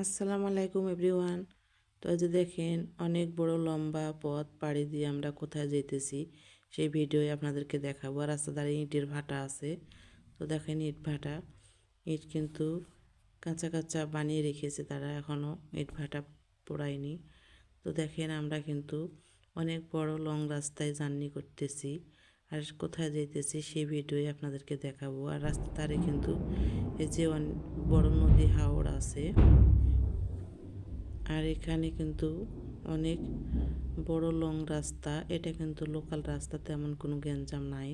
আসসালামু আলাইকুম এভরিওয়ান। তো যে দেখেন, অনেক বড় লম্বা পথ পাড়ি দিয়ে আমরা কোথায় যেতেছি, সেই ভিডিওই আপনাদেরকে দেখাবো। আর রাস্তা ধারে ইটের ভাটা আছে। তো দেখেন ইট ভাটা। ইট কিন্তু কাঁচা কাঁচা বানিয়ে রেখেছে তারা এখনও ইট ভাটা পোড়ায়নি। তো দেখেন আমরা কিন্তু অনেক বড় লং রাস্তায় জার্নি করতেছি। আর কোথায় যেতেছি সেই ভিডিওই আপনাদেরকে দেখাবো। আর রাস্তা ধারে কিন্তু এই যে বড় নদী হাওড় আছে। আর এখানে কিন্তু অনেক বড় লং রাস্তা। এটা কিন্তু লোকাল রাস্তা, তেমন কোনো গ্যাঞ্জাম নাই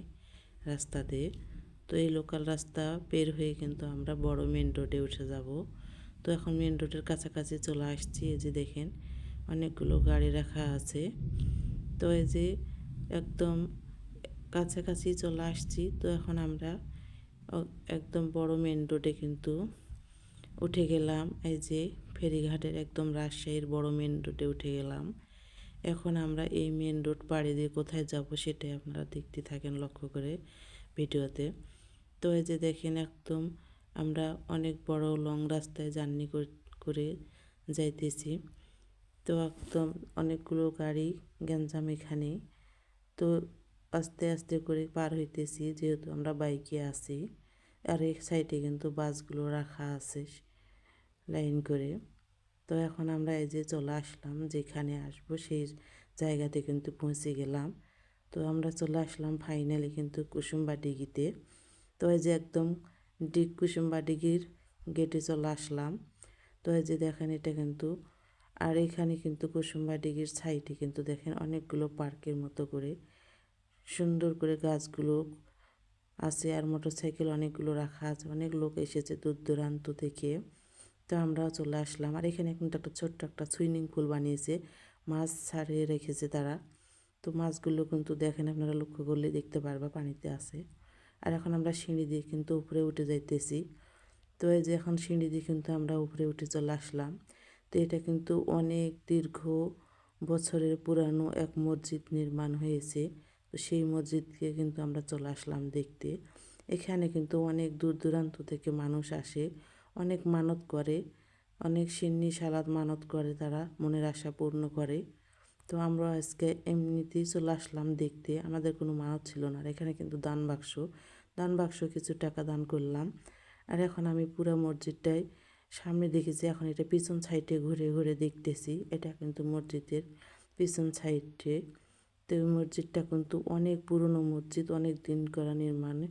রাস্তাতে। তো এই লোকাল রাস্তা বের হয়ে কিন্তু আমরা বড় মেন রোডে উঠে যাব। তো এখন মেন রোডের কাছাকাছি চলে আসছি। এই যে দেখেন, অনেকগুলো গাড়ি রাখা আছে। তো এই যে একদম কাছাকাছি চলে আসছি। তো এখন আমরা একদম বড় মেন রোডে কিন্তু উঠে গেলাম। এই যে ফেরিঘাটের একদম রাজশাহীর বড় মেন রোডে উঠে গেলাম। এখন আমরা এই মেন রোড পাড়ি দিয়ে কোথায় যাব সেটাই আপনারা দেখতে থাকেন লক্ষ্য করে ভিডিওতে। তো এই যে দেখেন একদম আমরা অনেক বড় লং রাস্তায় জার্নি করে যাইতেছি। তো একদম অনেকগুলো গাড়ি, গ্যাঞ্জাম এখানে। তো আস্তে আস্তে করে পার হইতেছি, যেহেতু আমরা বাইকে আছি। আর এক সাইডে কিন্তু বাসগুলো রাখা আছে লাইন করে। তো এখন আমরা এই যে চলে আসলাম, যেখানে আসব সেই জায়গাতে কিন্তু পৌঁছে গেলাম। তো আমরা চলে আসলাম ফাইনালি কিন্তু কুসুম্বা ডিগিতে। তো এই যে একদম ডিগ কুসুম্বা ডিগির গেটে চলে আসলাম। তো এই যে দেখেন এটা কিন্তু, আর এখানে কিন্তু কুসুম্বা ডিগির সাইডে কিন্তু দেখেন অনেকগুলো পার্কের মতো করে সুন্দর করে গাছগুলো আছে আর মোটরসাইকেল অনেকগুলো রাখা আছে। অনেক লোক এসেছে দূর দূরান্ত থেকে। তো আমরাও চলে আসলাম। আর এখানে কিন্তু একটা ছোট্ট একটা সুইমিং পুল বানিয়েছে। মাছ ছাড়িয়ে রেখেছে তারা। তো মাছগুলো কিন্তু দেখেন আপনারা লক্ষ্য করলে দেখতে পারবা পানিতে আছে। আর এখন আমরা সিঁড়ি দিয়ে কিন্তু উপরে উঠে যাইতেছি। তো এই যে এখন সিঁড়ি দিয়ে কিন্তু আমরা উপরে উঠে চলে আসলাম। তো এটা কিন্তু অনেক দীর্ঘ বছরের পুরানো এক মসজিদ নির্মাণ হয়েছে। তো সেই মসজিদকে কিন্তু আমরা চলে আসলাম দেখতে। এখানে কিন্তু অনেক দূর দূরান্ত থেকে মানুষ আসে, অনেক মানত করে, অনেক সিন্নি সালাদ মানত করে তারা, মনের আশা পূর্ণ করে। তো আমরা আজকে এমনিতেই চলে আসলাম দেখতে, আমাদের কোনো মানত ছিল না। আর এখানে কিন্তু দান বাক্স দান বাক্স কিছু টাকা দান করলাম। আর এখন আমি পুরো মসজিদটাই সামনে দেখেছি, এখন এটা পিছন সাইডে ঘুরে ঘুরে দেখতেছি। এটা কিন্তু মসজিদের পিছন সাইডে। তো এই মসজিদটা কিন্তু অনেক পুরনো মসজিদ, অনেক দিন করা নির্মাণে,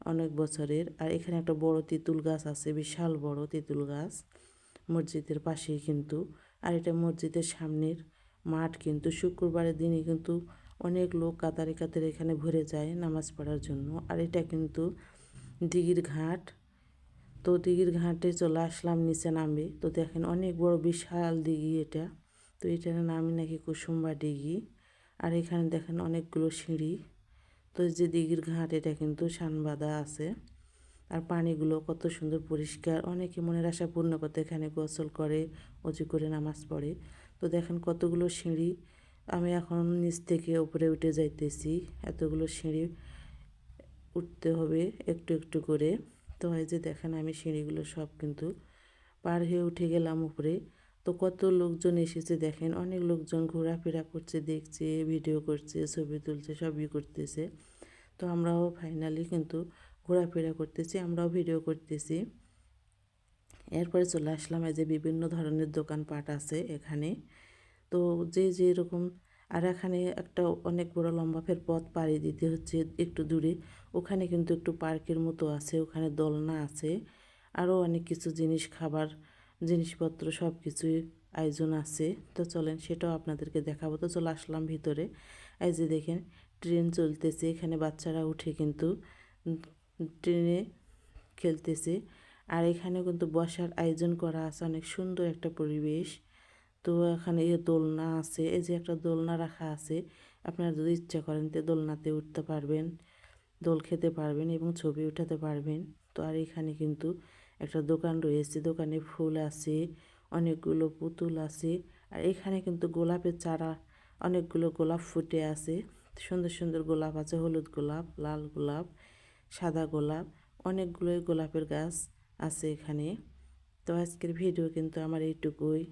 অনেক বছরের। আর এখানে একটা বড় তেঁতুল গাছ আছে, বিশাল বড় তেঁতুল গাছ মসজিদের পাশেই কিন্তু। আর এটা মসজিদের সামনের মাঠ কিন্তু। শুক্রবারের দিনে কিন্তু অনেক লোক কাতারে কাতারে এখানে ভরে যায় নামাজ পড়ার জন্য। আর এটা কিন্তু দিঘির ঘাট। তো দিঘির ঘাটে চলে আসলাম, নিচে নামবে। তো দেখেন অনেক বড় বিশাল দিঘি এটা। তো এটার নামই নাকি কুসুম্বা দিঘি। আর এখানে দেখেন অনেকগুলো সিঁড়ি। তো যে দিঘির ঘাট, এটা কিন্তু সানবাদা আছে। আর পানিগুলো কত সুন্দর পরিষ্কার। অনেকে মনের আশা পূর্ণ করতে এখানে গোসল করে, অজু করে নামাজ পড়ে। তো দেখেন কতগুলো সিঁড়ি। আমি এখন নিচ থেকে উপরে উঠে যাইতেছি। এতগুলো সিঁড়ি উঠতে হবে একটু একটু করে। তো এই যে দেখেন আমি সিঁড়িগুলো সব কিন্তু পার হয়ে উঠে গেলাম উপরে। তো কত লোকজন এসেছে দেখেন, অনেক লোকজন ঘোরাফেরা করছে, দেখছে ভিডিও করছে, ছবি তুলছে, সবই করতেছে। তো আমরাও ফাইনালি কিন্তু ঘোরাফেরা করতেছি, আমরাও ভিডিও করতেছি। এরপরে চলে আসলাম, এই যে বিভিন্ন ধরনের দোকানপাট আছে এখানে। তো যে যে যেরকম আর এখানে একটা অনেক বড় লম্বা ফের পথ পাড়ি দিতে হচ্ছে একটু দূরে। ওখানে কিন্তু একটু পার্কের মতো আছে, ওখানে দোলনা আছে আরও অনেক কিছু জিনিস, খাবার জিনিসপত্র সব কিছুই আয়োজন আছে। তো চলেন সেটাও আপনাদেরকে দেখাবো। তো চলে আসলাম ভিতরে। এই যে দেখেন, ট্রেন চলতেছে। এখানে বাচ্চারা উঠে কিন্তু ট্রেনে খেলতেছে। আর এখানে কিন্তু বসার আয়োজন করা আছে। অনেক সুন্দর একটা পরিবেশ। তো এখানে এ দোলনা আছে। এই যে একটা দোলনা রাখা আছে। আপনারা যদি ইচ্ছা করেন তো দোলনাতে উঠতে পারবেন, দোল খেতে পারবেন এবং ছবি উঠাতে পারবেন। তো আর এখানে কিন্তু একটা দোকান রয়েছে, দোকানে ফুল আছে, অনেকগুলো পুতুল আছে আর এখানে কিন্তু গোলাপের চারা, অনেকগুলো গোলাপ ফুটে আছে। সুন্দর সুন্দর গোলাপ আছে, হলুদ গোলাপ, লাল গোলাপ, সাদা গোলাপ, অনেকগুলোই গোলাপের গাছ আছে এখানে। তো আজকের ভিডিও কিন্তু আমার এইটুকুই।